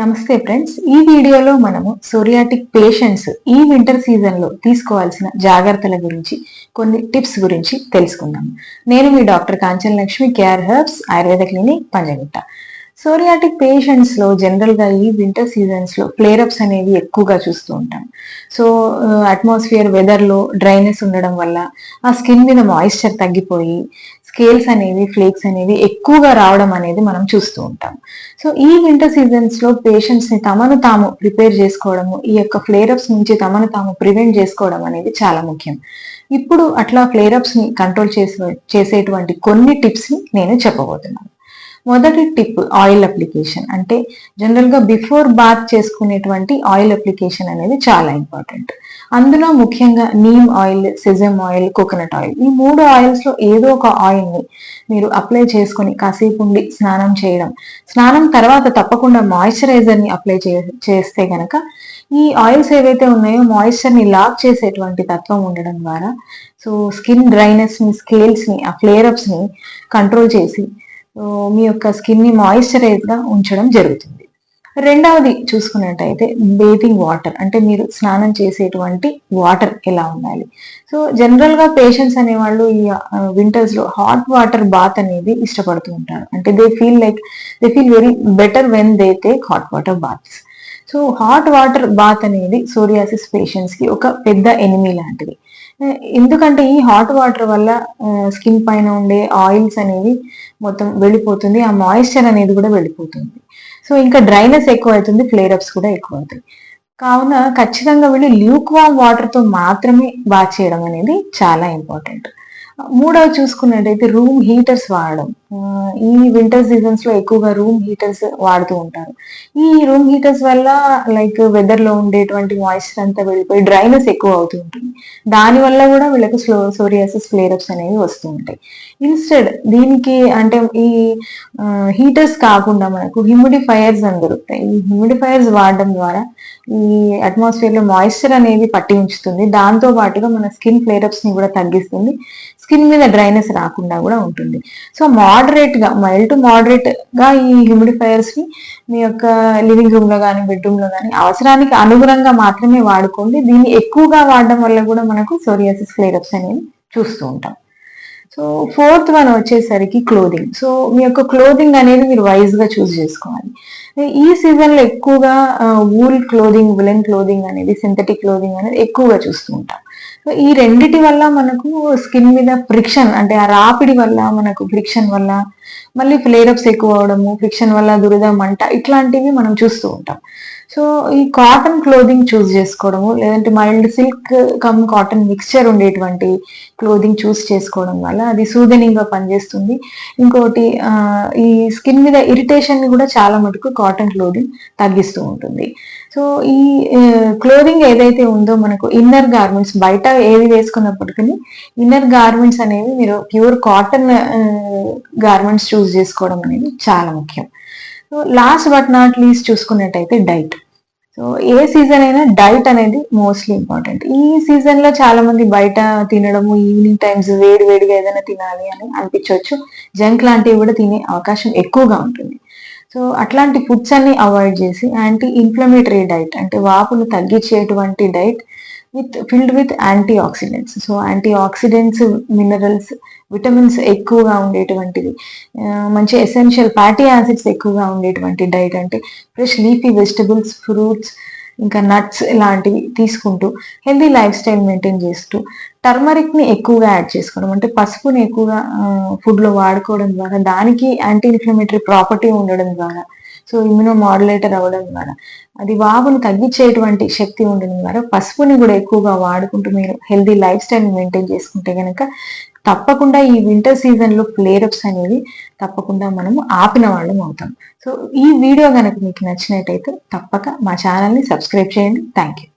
నమస్తే ఫ్రెండ్స్ ఈ వీడియోలో మనము సోరియాటిక్ పేషెంట్స్ ఈ వింటర్ సీజన్లో తీసుకోవాల్సిన జాగ్రత్తల గురించి కొన్ని టిప్స్ గురించి తెలుసుకుందాం. నేను మీ doctor Kanchan Lakshmi KR herbs Ayurveda clinic Panjagutta. Psoriatic పేషెంట్స్లో జనరల్గా ఈ వింటర్ సీజన్స్లో ఫ్లేరప్స్ అనేవి ఎక్కువగా చూస్తూ ఉంటాం. సో అట్మాస్ఫియర్ వెదర్లో డ్రైనెస్ ఉండడం వల్ల ఆ స్కిన్ మీద మాయిశ్చర్ తగ్గిపోయి స్కేల్స్ అనేవి ఫ్లేక్స్ అనేవి ఎక్కువగా రావడం అనేది మనం చూస్తూ ఉంటాం. సో ఈ వింటర్ సీజన్స్లో పేషెంట్స్ని తమను తాము ప్రిపేర్ చేసుకోవడము ఈ యొక్క ఫ్లేరప్స్ నుంచి తమను తాము ప్రివెంట్ చేసుకోవడం అనేది చాలా ముఖ్యం. ఇప్పుడు అట్లా ఫ్లేరప్స్ని కంట్రోల్ చేసే చేసేటువంటి కొన్ని టిప్స్ని నేను చెప్పబోతున్నాను. మొదటి టిప్ ఆయిల్ అప్లికేషన్. అంటే జనరల్గా బిఫోర్ బాత్ చేసుకునేటువంటి ఆయిల్ అప్లికేషన్ అనేది చాలా ఇంపార్టెంట్. అందులో ముఖ్యంగా neem oil sesame oil coconut oil ఈ మూడు ఆయిల్స్లో ఏదో ఒక ఆయిల్ని మీరు అప్లై చేసుకొని కాసేపు ఉండి స్నానం చేయడం. స్నానం తర్వాత తప్పకుండా మాయిశ్చరైజర్ని అప్లై చేస్తే గనక ఈ ఆయిల్స్ ఏవైతే ఉన్నాయో మాయిశ్చర్ని లాక్ చేసేటువంటి తత్వం ఉండడం ద్వారా సో స్కిన్ డ్రైనెస్ని స్కేల్స్ని ఆ ఫ్లేరప్స్ని కంట్రోల్ చేసి మీ యొక్క స్కిన్ని మాయిశ్చరైజ్గా ఉంచడం జరుగుతుంది. రెండవది చూసుకున్నట్టయితే బేతింగ్ వాటర్ అంటే మీరు స్నానం చేసేటువంటి వాటర్ ఎలా ఉండాలి? సో జనరల్గా పేషెంట్స్ అనేవాళ్ళు ఈ వింటర్స్లో హాట్ వాటర్ బాత్ అనేది ఇష్టపడుతూ ఉంటారు. అంటే they feel like they feel very better when they take hot water baths so hot water bath అనేది సోరియాసిస్ పేషెంట్స్కి ఒక పెద్ద ఎనిమీ లాంటిది. ఎందుకంటే ఈ హాట్ వాటర్ వల్ల స్కిన్ పైన ఉండే ఆయిల్స్ అనేవి మొత్తం వెళ్ళిపోతుంది ఆ మాయిశ్చర్ అనేది కూడా వెళ్ళిపోతుంది. సో ఇంకా డ్రైనెస్ ఎక్కువ అవుతుంది ఫ్లేరప్స్ కూడా ఎక్కువ అవుతాయి కావున ఖచ్చితంగా వెళ్ళి ల్యూక్ వామ్ వాటర్తో మాత్రమే బాత్ చేయడం అనేది చాలా ఇంపార్టెంట్ మూడవ చూసుకున్నట్టయితే రూమ్ హీటర్స్ వాడడం. ఈ వింటర్ సీజన్స్లో ఎక్కువగా రూమ్ హీటర్స్ వాడుతూ ఉంటారు. ఈ రూమ్ హీటర్స్ వల్ల లైక్ వెదర్లో ఉండేటువంటి మాయిశ్చర్ అంతా వెళ్ళిపోయి డ్రైనెస్ ఎక్కువ అవుతూ ఉంటుంది. దాని వల్ల కూడా వీళ్ళకి స్లో సోరియాసిస్ ఫ్లేరప్స్ అనేవి వస్తూ ఉంటాయి. ఇన్స్టెడ్ దీనికి అంటే ఈ హీటర్స్ కాకుండా మనకు హ్యూమిడిఫైయర్స్ అని దొరుకుతాయి. ఈ హ్యూమిడిఫైయర్స్ వాడడం ద్వారా ఈ అట్మాస్ఫియర్లో మాయిశ్చర్ అనేది పట్టి ఉంచుతుంది దాంతో పాటుగా మన స్కిన్ ఫ్లేరప్స్ని కూడా తగ్గిస్తుంది. స్కిన్ మీద డ్రైనెస్ రాకుండా కూడా ఉంటుంది. సో మోడరేట్ మోడరేట్గా మైల్డ్ టు మోడరేట్గా ఈ హ్యూమిడిఫైయర్స్ని మీ యొక్క లివింగ్ రూమ్లో కానీ బెడ్రూమ్లో కానీ అవసరానికి అనుగుణంగా మాత్రమే వాడుకోండి. దీన్ని ఎక్కువగా వాడడం వల్ల కూడా మనకు సోరియాసిస్ ఫ్లేరప్స్ అనేవి చూస్తూ ఉంటాం. సో ఫోర్త్ వన్ వచ్చేసరికి క్లోదింగ్ సో మీ యొక్క క్లోదింగ్ అనేది మీరు వైజ్గా చూస్ చేసుకోవాలి. ఈ సీజన్లో ఎక్కువగా వూల్ క్లోదింగ్ విలన్ క్లోదింగ్ అనేది సింథటిక్ క్లోదింగ్ అనేది ఎక్కువగా చూస్తూ ఉంటాం. ఈ రెండిటి వల్ల మనకు స్కిన్ మీద ఫ్రిక్షన్ అంటే ఆ రాపిడి వల్ల మనకు ఫ్రిక్షన్ వల్ల మళ్ళీ ప్లేరప్స్ ఎక్కువ అవడము ఫ్రిక్షన్ వల్ల దురద మంట ఇట్లాంటివి మనం చూస్తూ ఉంటాం. సో ఈ కాటన్ క్లోదింగ్ చూస్ చేసుకోవడము లేదంటే mild silk cum cotton mixture ఉండేటువంటి క్లోదింగ్ చూస్ చేసుకోవడం వల్ల అది సూదనింగ్గా పనిచేస్తుంది. ఇంకోటి ఈ స్కిన్ మీద ఇరిటేషన్ కూడా చాలా మటుకు కాటన్ క్లోదింగ్ తగ్గిస్తూ ఉంటుంది. సో ఈ క్లోదింగ్ ఏదైతే ఉందో మనకు ఇన్నర్ గార్మెంట్స్ బయట ఏది వేసుకున్నప్పటికీ ఇన్నర్ గార్మెంట్స్ అనేవి మీరు ప్యూర్ కాటన్ గార్మెంట్స్ చూస్ చేసుకోవడం అనేది చాలా ముఖ్యం. So last but not least చూసుకున్నట్టయితే డైట్. సో ఏ సీజన్ అయినా డైట్ అనేది మోస్ట్లీ ఇంపార్టెంట్. ఈ సీజన్లో చాలా మంది బయట తినడము ఈవినింగ్ టైమ్స్ వేడి వేడిగా ఏదైనా తినాలి అని అనిపించవచ్చు. జంక్ లాంటివి కూడా తినే అవకాశం ఎక్కువగా ఉంటుంది. సో అట్లాంటి ఫుడ్స్ అన్ని అవాయిడ్ చేసి యాంటీ ఇన్ఫ్లమేటరీ డైట్ అంటే వాపును తగ్గించేటువంటి diet with filled with antioxidants so antioxidants minerals vitamins ఎక్కువగా ఉండేటువంటిది మంచి ఎసెన్షియల్ ఫ్యాటీ యాసిడ్స్ ఎక్కువగా ఉండేటువంటి డైట్ అంటే ఫ్రెష్ లీఫీ వెజిటబుల్స్ ఫ్రూట్స్ ఇంకా నట్స్ ఇలాంటివి తీసుకుంటూ హెల్దీ లైఫ్ స్టైల్ మెయింటైన్ చేస్తూ టర్మరిక్ని ఎక్కువగా యాడ్ చేసుకోవడం. అంటే పసుపుని ఎక్కువగా ఫుడ్లో వాడుకోవడం ద్వారా దానికి యాంటీ ఇన్ఫ్లమేటరీ ప్రాపర్టీ ఉండడం ద్వారా సో ఇమ్యూనో మాడ్యులేటర్ అవ్వడం ద్వారా. అది వాపును తగ్గించేటువంటి శక్తి ఉండడం ద్వారా పసుపుని కూడా ఎక్కువగా వాడుకుంటూ మీరు హెల్దీ లైఫ్ స్టైల్ మెయింటైన్ చేసుకుంటే కనుక తప్పకుండా ఈ వింటర్ సీజన్లో ప్లేరప్స్ అనేవి తప్పకుండా మనము ఆపిన వాళ్ళం అవుతాం. సో ఈ వీడియో కనుక మీకు నచ్చినట్టయితే తప్పక మా ఛానల్ని సబ్స్క్రైబ్ చేయండి. Thank you